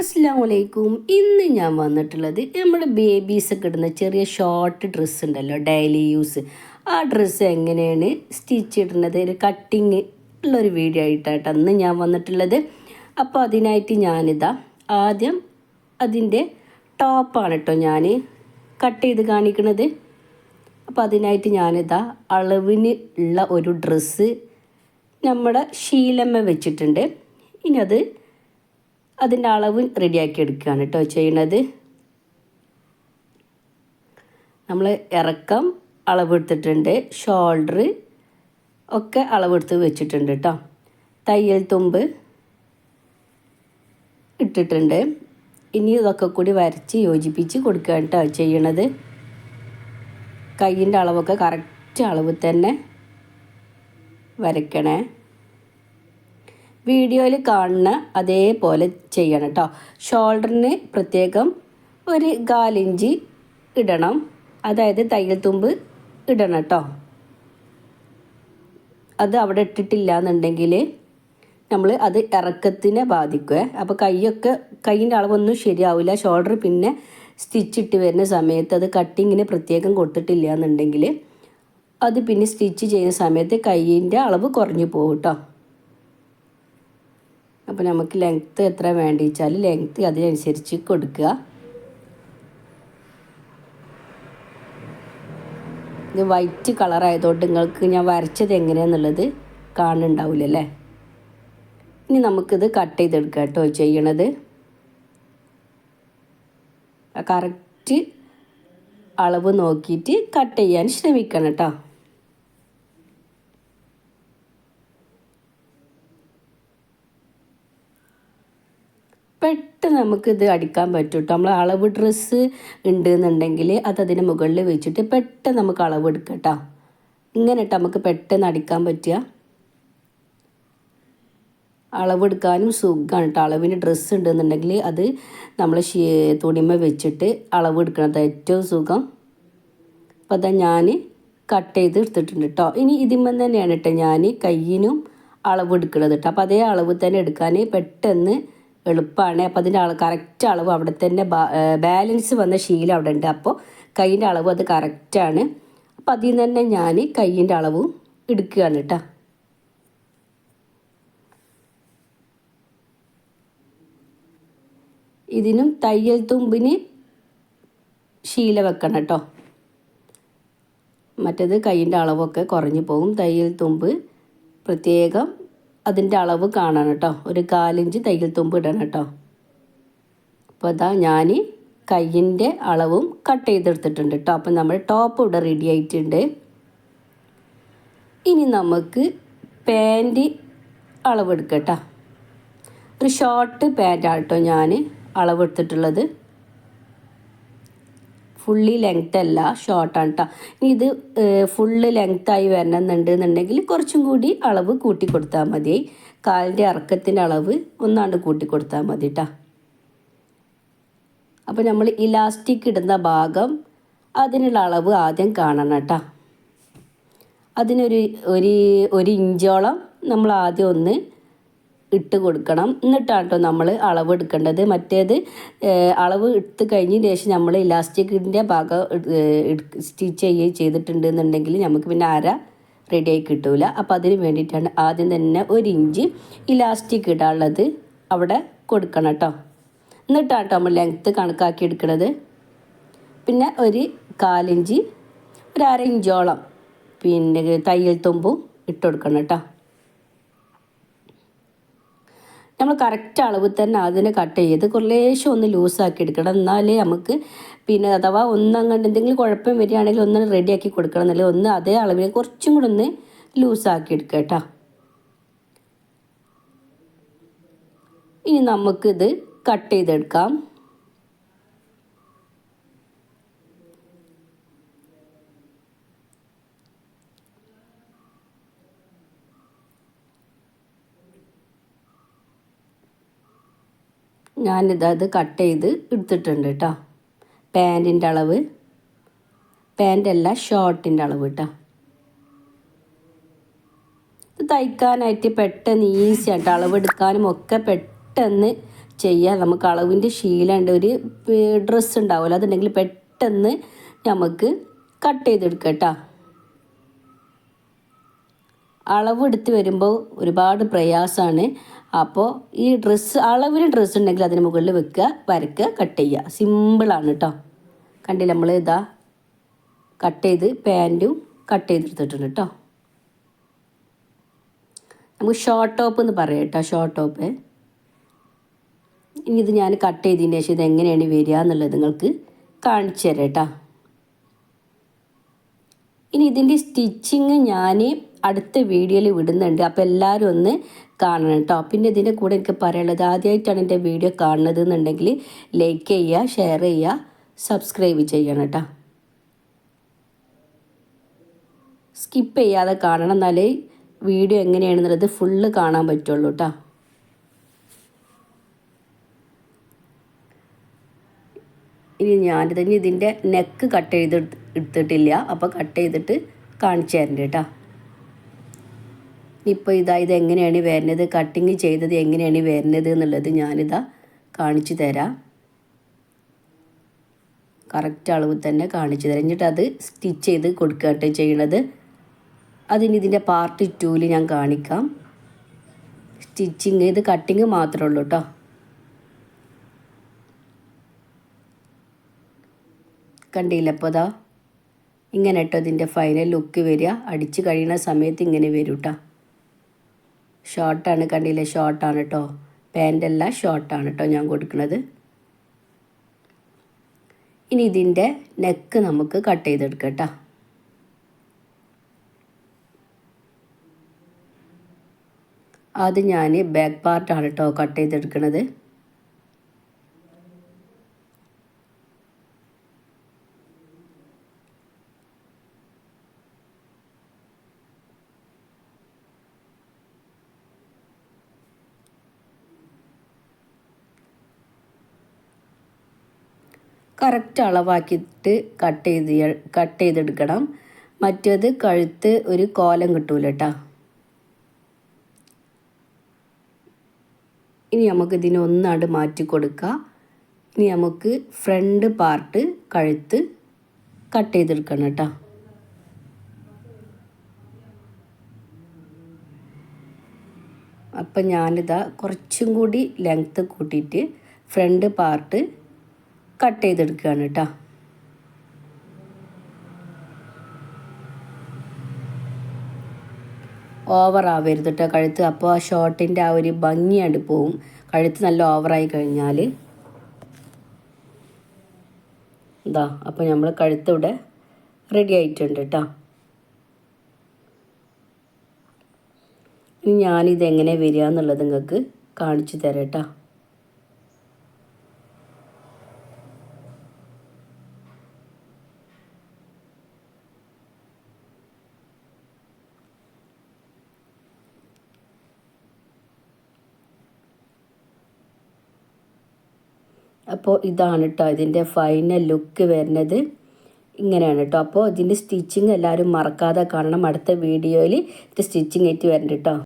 അസ്സാം ഇന്ന് ഞാൻ വന്നിട്ടുള്ളത് നമ്മുടെ ബേബീസൊക്കെ ഇടുന്ന ചെറിയ ഷോർട്ട് ഡ്രസ്സ് ഉണ്ടല്ലോ ഡെയിലി യൂസ് ആ ഡ്രസ്സ് എങ്ങനെയാണ് സ്റ്റിച്ച് ഇടുന്നത്? ഒരു കട്ടിങ് ഉള്ളൊരു വീഡിയോ ആയിട്ടാണ് അന്ന് ഞാൻ വന്നിട്ടുള്ളത്. അപ്പോൾ അതിനായിട്ട് ഞാനിതാ ആദ്യം അതിന്റെ ടോപ്പാണ് കേട്ടോ ഞാൻ കട്ട് ചെയ്ത് കാണിക്കുന്നത് അപ്പോൾ അതിനായിട്ട് ഞാനിതാ അളവിന് ഉള്ള ഒരു ഡ്രസ്സ് നമ്മുടെ ശീലമ്മ വെച്ചിട്ടുണ്ട്. ഇനി അത് അതിന്റെ അളവ് റെഡിയാക്കി എടുക്കുകയാണ് കേട്ടോ ചെയ്യണത്. നമ്മൾ ഇറക്കം അളവെടുത്തിട്ടുണ്ട് ഷോൾഡർ ഒക്കെ അളവെടുത്ത് വെച്ചിട്ടുണ്ട് കേട്ടോ. തയ്യൽ തുമ്പ് ഇട്ടിട്ടുണ്ട്. ഇനി ഇതൊക്കെ കൂടി വരച്ച് യോജിപ്പിച്ച് കൊടുക്കുകയാണ് കേട്ടോ ചെയ്യണത്. കയ്യിന്റെ അളവൊക്കെ കറക്റ്റ് അളവ് തന്നെ വരയ്ക്കണേ. വീഡിയോയിൽ കാണുന്ന അതേപോലെ ചെയ്യണം കേട്ടോ ഷോൾഡറിന് പ്രത്യേകം ഒരു കാലിഞ്ച് ഇടണം. അതായത് തയ്യൽ തുമ്പ് ഇടണം കേട്ടോ അത് അവിടെ ഇട്ടിട്ടില്ല എന്നുണ്ടെങ്കിൽ നമ്മൾ അത് ഇറക്കത്തിനെ ബാധിക്കുക അപ്പോൾ കൈയൊക്കെ കൈയിന്റെ അളവൊന്നും ശരിയാവില്ല. ഷോൾഡർ പിന്നെ സ്റ്റിച്ചിട്ട് വരുന്ന സമയത്ത് അത് കട്ടിങ്ങിന് പ്രത്യേകം കൊടുത്തിട്ടില്ല എന്നുണ്ടെങ്കിൽ അത് പിന്നെ സ്റ്റിച്ച് ചെയ്യുന്ന സമയത്ത് കൈയിന്റെ അളവ് കുറഞ്ഞു പോകും കേട്ടോ അപ്പോൾ നമുക്ക് ലെങ്ത്ത് എത്ര വേണ്ടി വെച്ചാൽ ലെങ്ത്ത് അതിനനുസരിച്ച് കൊടുക്കുക. ഇത് വൈറ്റ് കളറായതുകൊണ്ട് നിങ്ങൾക്ക് ഞാൻ വരച്ചത് എങ്ങനെയാണെന്നുള്ളത് കാണുന്നുണ്ടാവില്ലല്ലേ? ഇനി നമുക്കിത് കട്ട് ചെയ്തെടുക്കാം കേട്ടോ ചെയ്യണത്. കറക്റ്റ് അളവ് നോക്കിയിട്ട് കട്ട് ചെയ്യാൻ ശ്രമിക്കണം കേട്ടോ. പെട്ടെന്ന് നമുക്കിത് അടിക്കാൻ പറ്റും കേട്ടോ നമ്മൾ അളവ് ഡ്രസ്സ് ഉണ്ട് എന്നുണ്ടെങ്കിൽ അത് അതിന് മുകളിൽ വെച്ചിട്ട് പെട്ടെന്ന് നമുക്ക് അളവ് എടുക്കാം കേട്ടോ ഇങ്ങനെ കേട്ടോ നമുക്ക് പെട്ടെന്ന് അടിക്കാൻ പറ്റുക. അളവെടുക്കാനും സുഖമാണ് കേട്ടോ അളവിന് ഡ്രസ്സ് ഉണ്ടെന്നുണ്ടെങ്കിൽ അത് നമ്മൾ തുണിമ വെച്ചിട്ട് അളവ് എടുക്കണത് ഏറ്റവും സുഖം. അപ്പോൾ അതാ ഞാൻ കട്ട് ചെയ്ത് എടുത്തിട്ടുണ്ട് കേട്ടോ ഇനി ഇതിമ്മ തന്നെയാണ് കേട്ടോ ഞാൻ കയ്യിനും അളവ് എടുക്കണത് കേട്ടോ അപ്പോൾ അതേ അളവ് തന്നെ എടുക്കാൻ പെട്ടെന്ന് എളുപ്പമാണ് അപ്പോൾ അതിന്റെ അളവ് കറക്റ്റ് അളവ് അവിടെ തന്നെ ബാലൻസ് വന്ന ശീലം അവിടെ ഉണ്ട്. അപ്പോൾ കൈയിന്റെ അളവ് അത് കറക്റ്റാണ് അപ്പം അതിൽ നിന്ന് തന്നെ ഞാൻ കൈയിന്റെ അളവ് എടുക്കുകയാണ് കേട്ടോ ഇതിനും തയ്യൽ തുമ്പിന് ശീല വെക്കണം കേട്ടോ മറ്റത് കൈയിന്റെ അളവൊക്കെ കുറഞ്ഞു പോകും. തയ്യൽ തുമ്പ് പ്രത്യേകം അതിന്റെ അളവ് കാണണം കേട്ടോ. ഒരു കാലിഞ്ച് തയ്യൽ തുമ്പ് ഇടണം കേട്ടോ. അപ്പോൾ അതാ ഞാൻ കയ്യിന്റെ അളവും കട്ട് ചെയ്തെടുത്തിട്ടുണ്ട് കേട്ടോ. അപ്പം നമ്മൾ ടോപ്പ് ഇവിടെ റെഡി ആയിട്ടുണ്ട്. ഇനി നമുക്ക് പാന്റ് അളവെടുക്കട്ടോ ഒരു ഷോർട്ട് പാന്റാണ് കേട്ടോ ഞാൻ അളവെടുത്തിട്ടുള്ളത്. ഫുള്ളി ലെങ്ത് അല്ല ഷോർട്ടാണ് കേട്ടോ ഇത് ഫുള്ള് ലെങ്ത്തായി വരണമെന്നുണ്ട് എന്നുണ്ടെങ്കിൽ കുറച്ചും കൂടി അളവ് കൂട്ടി കൊടുത്താൽ മതി. കാലിന്റെ ഇറക്കത്തിന്റെ അളവ് ഒന്നാണ്ട് കൂട്ടി കൊടുത്താൽ മതി കേട്ടോ അപ്പോൾ നമ്മൾ ഇലാസ്റ്റിക് ഇടുന്ന ഭാഗം അതിനുള്ള അളവ് ആദ്യം കാണണം കേട്ടോ അതിനൊരു ഒരു ഒരു ഇഞ്ചോളം നമ്മൾ ആദ്യം ഒന്ന് ഇട്ട് കൊടുക്കണം. എന്നിട്ടാണ് കേട്ടോ നമ്മൾ അളവ് എടുക്കേണ്ടത്. മറ്റേത് അളവ് എടുത്ത് കഴിഞ്ഞതിന് ശേഷം നമ്മൾ ഇലാസ്റ്റിക്കിന്റെ ഭാഗം സ്റ്റിച്ച് ചെയ്യുകയും ചെയ്തിട്ടുണ്ട് എന്നുണ്ടെങ്കിൽ നമുക്ക് പിന്നെ അര റെഡിയായി കിട്ടൂല. അപ്പോൾ അതിന് വേണ്ടിയിട്ടാണ് ആദ്യം തന്നെ ഒരു ഇഞ്ച് ഇലാസ്റ്റിക് ഇടാനുള്ളത് അവിടെ കൊടുക്കണം കേട്ടോ. എന്നിട്ടാണ് കേട്ടോ നമ്മൾ ലെങ്ത്ത് കണക്കാക്കി എടുക്കുന്നത് പിന്നെ ഒരു കാലിഞ്ച് ഒരു അര ഇഞ്ചോളം പിന്നെ തയ്യൽ തുമ്പും ഇട്ട് കൊടുക്കണം കേട്ടോ. നമ്മൾ കറക്റ്റ് അളവ് തന്നെ അതിനെ കട്ട് ചെയ്ത് കുറേശ്ശെ ഒന്ന് ലൂസാക്കി എടുക്കണം. എന്നാലേ നമുക്ക് പിന്നെ അഥവാ ഒന്നങ്ങണ്ട് എന്തെങ്കിലും കുഴപ്പം വരികയാണെങ്കിൽ ഒന്ന് റെഡിയാക്കി കൊടുക്കണം എന്നല്ലേ ഒന്ന് അതേ അളവിൽ കുറച്ചും കൂടെ ഒന്ന് ലൂസാക്കി എടുക്കുക കേട്ടോ. ഇനി നമുക്കിത് കട്ട് ചെയ്തെടുക്കാം. ഞാനിതത് കട്ട് ചെയ്ത് എടുത്തിട്ടുണ്ട് കേട്ടോ പാന്റിന്റെ അളവ്. പാന്റല്ല ഷോർട്ടിന്റെ അളവ് കേട്ടോ ഇത് തയ്ക്കാനായിട്ട് പെട്ടെന്ന് ഈസി ആയിട്ട് അളവെടുക്കാനും ഒക്കെ പെട്ടെന്ന് ചെയ്യാം. നമുക്ക് അളവിന്റെ ശീലമുണ്ട്. ഒരു ഡ്രസ്സ് ഉണ്ടാവുമല്ലോ. അതുണ്ടെങ്കിൽ പെട്ടെന്ന് നമുക്ക് കട്ട് ചെയ്തെടുക്കാം കേട്ടോ അളവെടുത്ത് വരുമ്പോൾ ഒരുപാട് പ്രയാസമാണ്. അപ്പോൾ ഈ ഡ്രസ്സ് അളവിന് ഡ്രസ്സ് ഉണ്ടെങ്കിൽ അതിന് മുകളിൽ വെക്കുക വരയ്ക്കുക കട്ട് ചെയ്യുക. സിമ്പിളാണ് കേട്ടോ കണ്ടില്ല? നമ്മൾ ഇതാ കട്ട് ചെയ്ത് പാന്റും കട്ട് ചെയ്തെടുത്തിട്ടുണ്ട് കേട്ടോ നമുക്ക് ഷോർട്ട് ടോപ്പ് എന്ന് പറയാം കേട്ടോ ഷോർട്ട് ടോപ്പ് ഇനി ഇത് ഞാൻ കട്ട് ചെയ്തതിന് ശേഷം ഇത് എങ്ങനെയാണ് വരിക എന്നുള്ളത് നിങ്ങൾക്ക് കാണിച്ചു തരാം കേട്ടോ ഇനി ഇതിന്റെ സ്റ്റിച്ചിങ് ഞാൻ അടുത്ത വീഡിയോയിൽ വിടുന്നുണ്ട്. അപ്പോൾ എല്ലാവരും ഒന്ന് കാണണം കേട്ടോ പിന്നെ ഇതിന്റെ കൂടെ എനിക്ക് പറയാനുള്ളത് ആദ്യമായിട്ടാണ് എന്റെ വീഡിയോ കാണുന്നത് എന്നുണ്ടെങ്കിൽ ലൈക്ക് ചെയ്യുക ഷെയർ ചെയ്യുക സബ്സ്ക്രൈബ് ചെയ്യണം കേട്ടോ സ്കിപ്പ് ചെയ്യാതെ കാണണം എന്നാലേ വീഡിയോ എങ്ങനെയാണെന്നുള്ളത് ഫുള്ള് കാണാൻ പറ്റുള്ളൂ കേട്ടോ ഇനി ഞാൻ തന്നെ ഇതിന്റെ നെക്ക് കട്ട് ചെയ്ത് എടുത്തിട്ടില്ല. അപ്പോൾ കട്ട് ചെയ്തിട്ട് കാണിച്ചു തരണ്ട കേട്ടോ ഇപ്പോൾ ഇതാ ഇത് എങ്ങനെയാണ് വരുന്നത്? കട്ടിങ് ചെയ്തത് എങ്ങനെയാണ് വരുന്നത് എന്നുള്ളത് ഞാനിതാ കാണിച്ചു തരാം. കറക്റ്റ് അളവ് തന്നെ കാണിച്ചു തരാം. എന്നിട്ട് അത് സ്റ്റിച്ച് ചെയ്ത് കൊടുക്കട്ടെ ചെയ്യണത്. അതിന് ഇതിന്റെ പാർട്ട് ടൂവിൽ ഞാൻ കാണിക്കാം. സ്റ്റിച്ചിങ് ഇത് കട്ടിങ് മാത്രമേ ഉള്ളൂ കേട്ടോ. കണ്ടില്ല അപ്പോൾ അതാ ഇങ്ങനെ കേട്ടോ ഇതിന്റെ ഫൈനൽ ലുക്ക് വരിക. അടിച്ച് കഴിയുന്ന സമയത്ത് ഇങ്ങനെ വരും കേട്ടോ. ഷോർട്ടാണ് കണ്ടില്ലേ? ഷോർട്ടാണ് കേട്ടോ പാന്റല്ല ഷോർട്ടാണ് കേട്ടോ ഞാൻ കൊടുക്കുന്നത് ഇനി ഇതിന്റെ നെക്ക് നമുക്ക് കട്ട് ചെയ്തെടുക്കാം കേട്ടോ അത് ഞാൻ ബാക്ക് പാർട്ടാണ് കേട്ടോ കട്ട് ചെയ്തെടുക്കുന്നത് കറക്റ്റ് അളവാക്കിയിട്ട് കട്ട് ചെയ്ത് കട്ട് ചെയ്തെടുക്കണം. മറ്റേത് കഴുത്ത് ഒരു കോലം കിട്ടൂല കേട്ടോ ഇനി നമുക്ക് ഇതിനെ ഒന്നാണ്ട് മാറ്റി കൊടുക്കുക ഇനി നമുക്ക് ഫ്രണ്ട് പാർട്ട് കഴുത്ത് കട്ട് ചെയ്തെടുക്കണം കേട്ടോ അപ്പം ഞാനിതാ കുറച്ചും കൂടി ലെങ്ത്ത് കൂട്ടിയിട്ട് ഫ്രണ്ട് പാർട്ട് കട്ട് ചെയ്തെടുക്കുകയാണ് കേട്ടോ. ഓവർ ആവരുത് കേട്ടോ കഴുത്ത്. അപ്പോൾ ആ ഷോർട്ടിന്റെ ആ ഒരു ഭംഗിയാണ്ട് പോവും. കഴുത്ത് നല്ല ഓവറായി കഴിഞ്ഞാൽ ഇതാ അപ്പോൾ നമ്മൾ കഴുത്ത് ഇവിടെ റെഡി ആയിട്ടുണ്ട് കേട്ടോ. ഇനി ഞാനിതെങ്ങനെ വരിക എന്നുള്ളത് നിങ്ങൾക്ക് കാണിച്ചു തരാം കേട്ടോ. അപ്പോൾ ഇതാണ് കേട്ടോ ഇതിന്റെ ഫൈനൽ ലുക്ക് വരുന്നത്. ഇങ്ങനെയാണ് കേട്ടോ അപ്പോൾ ഇതിന്റെ സ്റ്റിച്ചിങ് എല്ലാവരും മറക്കാതെ കാണണം. അടുത്ത വീഡിയോയിൽ ഇത് സ്റ്റിച്ചിങ് ആയിട്ട് വരണ്ട കേട്ടോ